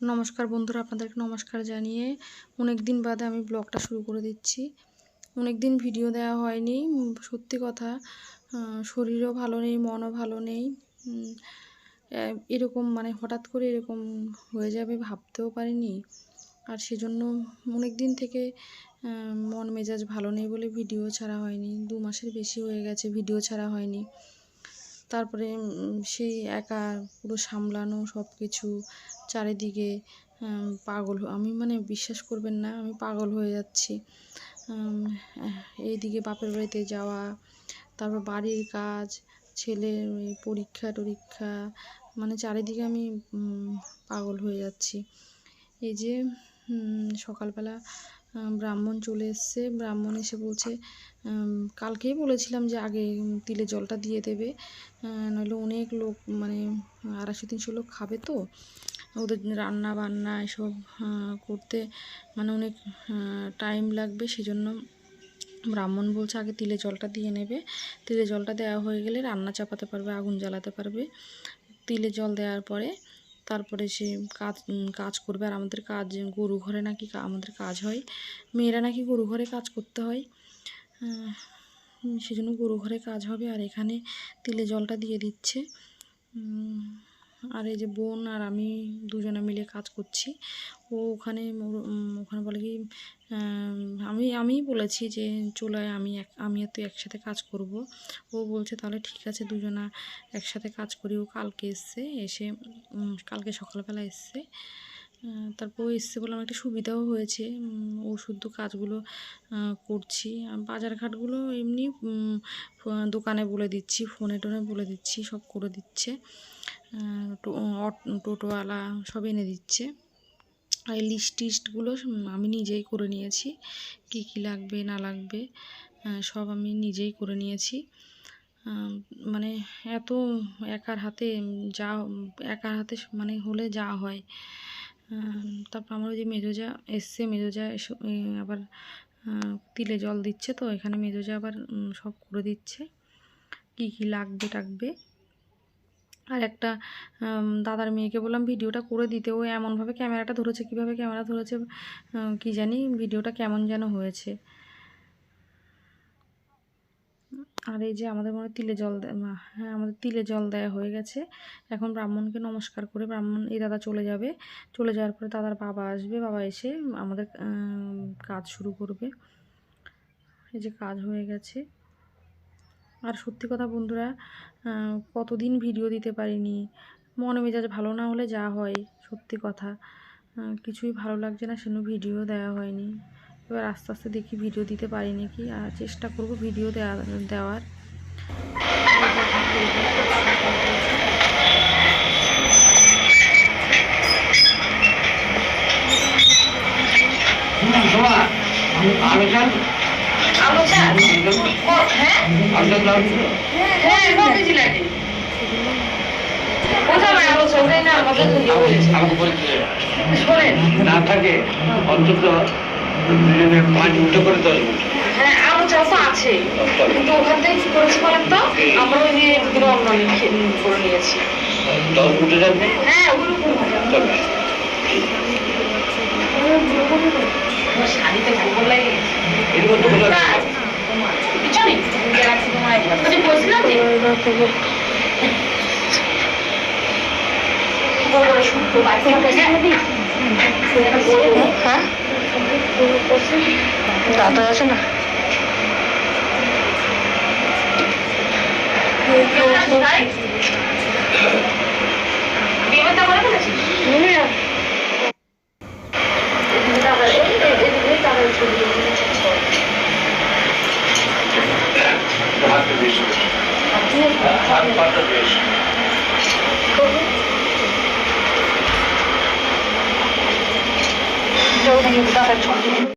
নমস্কার বন্ধুরা, আপনাদেরকে নমস্কার জানিয়ে অনেক দিন বাদে আমি ব্লগটা শুরু করে দিচ্ছি। অনেক দিন ভিডিও দেওয়া হয়নি সত্যি কথা শরীরও ভালো নেই, মনও ভালো নেই এরকম মানে হঠাৎ করে এরকম হয়ে যাবে ভাবতেও পারিনি। আর সেজন্য অনেক দিন থেকে মন মেজাজ ভালো নেই বলে ভিডিও ছাড়া হয়নি, দু মাসের বেশি হয়ে গেছে, ভিডিও ছাড়া হয়নি। তারপরে সেই একা পুরো সামলানো সব কিছু চারিদিকে পাগল আমি মানে বিশ্বাস করবেন না, আমি পাগল হয়ে যাচ্ছি। এইদিকে বাপের বাড়িতে যাওয়া, তারপর বাড়ির কাজ ছেলের পরীক্ষা টরীক্ষা মানে চারিদিকে আমি পাগল হয়ে যাচ্ছি। এই যে সকালবেলা ব্রাহ্মণ চলে এসছে। ব্রাহ্মণ এসে বলছে কালকেই বলেছিলাম যে আগে তিলে জলটা দিয়ে দেবে। নইলে অনেক লোক মানে আড়াইশো, তিনশো লোক খাবে তো। ওদের রান্না বান্না এসব করতে মানে অনেক টাইম লাগবে। সেজন্য ব্রাহ্মণ বলছে আগে তিলে জলটা দিয়ে নেবে। তিলে জলটা দেওয়া হয়ে গেলে রান্না চাপাতে পারবে, আগুন জ্বালাতে পারবে। তিলে জল দেওয়ার পরে তারপরে সে কাজ কাজ করবে আর আমাদের কাজ, গরু ঘরে নাকি আমাদের কাজ হয়। মেয়েরা নাকি গরু ঘরে কাজ করতে হয়। সেজন্য গরু ঘরে কাজ হবে আর এখানে তিলে জলটা দিয়ে দিচ্ছে। আর এই যে বোন আর আমি দুজনে মিলে কাজ করছি। ও ওখানে ওখানে বলে কি আম, আমি আমিই বলেছি যে চলে আমি এক আমি আর একসাথে কাজ করব। ও বলছে তাহলে ঠিক আছে দুজনা একসাথে কাজ করি। ও কালকে এসছে এসে কালকে সকালবেলা এসছে। তারপর এসছে বলে আমার একটা সুবিধাও হয়েছে। উম, ও শুদ্ধ কাজগুলো করছি। বাজারঘাটগুলো এমনি দোকানে বলে দিচ্ছি ফোনে টোনে বলে দিচ্ছি সব করে দিচ্ছে। টোটোওয়ালা সব এনে দিচ্ছে। আর এই লিস্ট টিস্টগুলো আমি নিজেই করে নিয়েছি। কি কি লাগবে, না লাগবে সব আমি নিজেই করে নিয়েছি। মানে এত একার হাতে যা, একার হাতে মানে হলে যা হয়। তারপর আমার ওই যে মেজোজা এসছে, মেজোজা এসে আবার তিলে জল দিচ্ছে তো, এখানে মেজোজা আবার সব করে দিচ্ছে। কি কি লাগবে, টাকবে। আর একটা দাদার মেয়েকে বললাম, ভিডিওটা করে দিতে। ও এমনভাবে ক্যামেরাটা ধরেছে, কীভাবে ক্যামেরা ধরেছে কি জানি, ভিডিওটা কেমন যেন হয়েছে। আর এই যে আমাদের মনে তিলে জল হ্যাঁ আমাদের তিলে জল দেয়া হয়ে গেছে। এখন ব্রাহ্মণকে নমস্কার করে ব্রাহ্মণ, এই দাদা চলে যাবে। চলে যাওয়ার পরে দাদার বাবা আসবে, বাবা এসে আমাদের কাজ শুরু করবে। এই যে কাজ হয়ে গেছে। আর সত্যি কথা বন্ধুরা কতদিন ভিডিও দিতে পারিনি। মনে মেজাজ ভালো না হলে যা হয়, সত্যি কথা। কিছুই ভালো লাগছে না, সেজন্য ভিডিও দেওয়া হয়নি। এবার আস্তে আস্তে দেখি ভিডিও দিতে পারি নাকি, আর চেষ্টা করব ভিডিও দেওয়া দেওয়ার। আলোচনা না থাকে অন্তত পাঁচ মিনিট করে দশ হ্যাঁ আলোচনা তো আছে কিন্তু ওখান থেকে কি করেছি বলেন তো আমরা অন্য করে নিয়েছি দশ যাবে হ্যাঁ ওগুলো ভালো শাড়িতে গোবর লাগে এর মধ্যে বলে পিছনে তুমি বলছিলাম যে? গোবরে শুকনো বাড়িতে হ্যাঁ? দাদা আছে না। বিয়েটা করে ফেলেছিস দাদা এই এই দাদার ছবি হাতে বেশি হাত পাটা বেশি দাদার ছবি